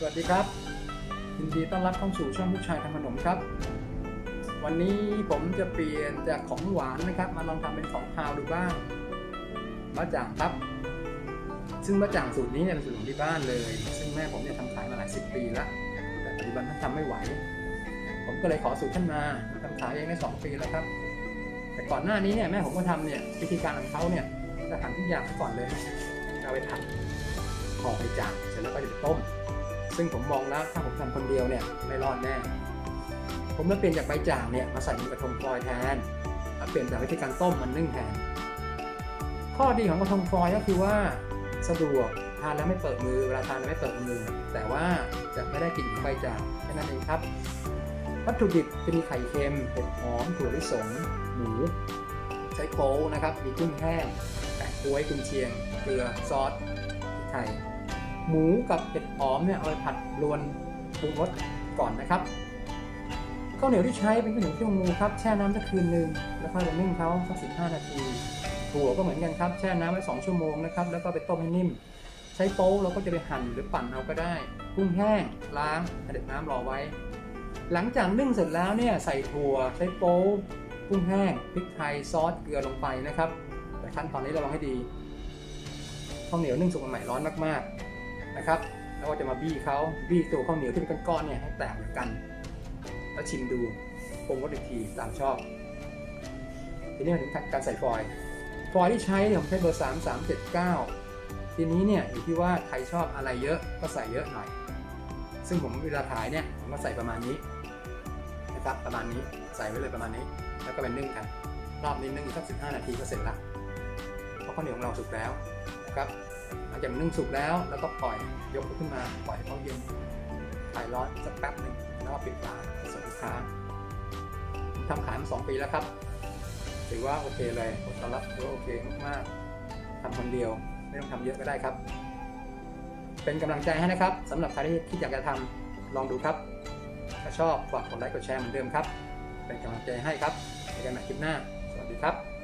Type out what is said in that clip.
สวัสดีครับยินดีต้อนรับเข้าสู่ช่องลูกชายทำขนมครับ วันนี้ผมจะเปลี่ยนจากของหวานนะครับ มาลองทำเป็นของคาวดูบ้างมะจ่างครับ ซึ่งมะจ่างสูตรนี้เนี่ยเป็นสูตรของที่บ้านเลย ซึ่งแม่ผมเนี่ยทำขายมาหลายสิบปีแล้วแต่ปัจจุบันท่านทำไม่ไหว ผมก็เลยขอสูตรท่านมาทำขายเองได้สองปีแล้วครับ แต่ก่อนหน้านี้เนี่ยแม่ผมก็ทำเนี่ยวิธีการของเขาเนี่ยจะหั่นทุกอย่างไว้ก่อนเลยเอาไปผัดห่อไปจางเสร็จแล้วก็จะต้ม ซึ่งผมมองแล้วถ้าผมทำคนเดียวเนี่ยไม่รอดแน่ ผมเลยเปลี่ยนจากใบจ่างเนี่ยมาใส่ในกระทงฟอยแทนแล้วเปลี่ยนจากวิธีการต้มมันนึ่งแทน ข้อดีของกระทงฟอยก็คือว่าสะดวกทานแล้วไม่เปิดมือเวลาทานแล้วไม่เปิดมือ แต่ว่าจะไม่ได้กลิ่นของใบจางแค่นั้นเองครับ วัตถุดิบจะมีไข่เค็มเห็ดหอมถั่วลิสง หมูใช้โป๊นะครับ มีกุ้งแห้งแปะกล้วยกุนเชียง เกลือซอสไทย หมูกับเห็ดหอมเนี่ยเอาไปผัดรวนปรุงรสก่อนนะครับข้าวเหนียวที่ใช้เป็นข้าวเหนียวเที่ยวงูครับแช่น้ำสักคืนหนึ่งแล้วค่อยไปนึ่งเขาสักสิบห้านาทีถั่วก็เหมือนกันครับแช่น้ำไว้สองชั่วโมงนะครับแล้วก็ไปต้มให้นิ่ม ใช้โป๊เราก็จะไปหั่นหรือปั่นเอาก็ได้กุ้งแห้งล้างเด็ดน้ำรอไว้ หลังจากนึ่งเสร็จแล้วเนี่ยใส่ถั่วใช้โป๊กุ้งแห้งพริกไทยซอสเกลือลงไปนะครับ แต่ขั้นตอนนี้เราลองให้ดีข้าวเหนียวนึ่งสุกใหม่ร้อนมากๆ นะครับ แล้วก็จะมาบี้เขาบี้ตัวข้าวเหนียวที่เป็นก้อนๆเนี่ยให้แตกเหมือนกัน แล้วชิมดูปรุงรสอีกทีตามชอบทีนี้มาถึงการใส่ฟอยล์ฟอยล์ที่ใช้เนี่ยผมใช้เบอร์3 3 7 9 ทีนี้เนี่ยอยู่ที่ว่าใครชอบอะไรเยอะก็ใส่เยอะหน่อย ซึ่งผมเวลาถ่ายเนี่ยผมก็ใส่ประมาณนี้นะครับประมาณนี้ใส่ไว้เลยประมาณนี้ แล้วก็เป็นนึ่งกัน รอบนี้นึ่งอีกสัก15 นาทีก็เสร็จละเพราะข้าวเหนียวของเราสุกแล้วนะครับ หลังจากนึ่งสุกแล้วแล้วก็ปล่อยยกขึ้นมาปล่อยให้เขาเย็นถ่ายร้อนสักแป๊บหนึ่งแล้วก็ปิดฝาส่งลูกค้าทำขายมาสองปีแล้วครับ ถือว่าโอเคเลยผลตอบรับถือว่าโอเคมากๆทำคนเดียวไม่ต้องทำเยอะก็ได้ครับ เป็นกำลังใจให้นะครับสำหรับใครที่คิดอยากจะทำลองดูครับ ถ้าชอบฝากกดไลค์กดแชร์เหมือนเดิมครับ เป็นกำลังใจให้ครับเจอกันใหม่คลิปหน้า สวัสดีครับ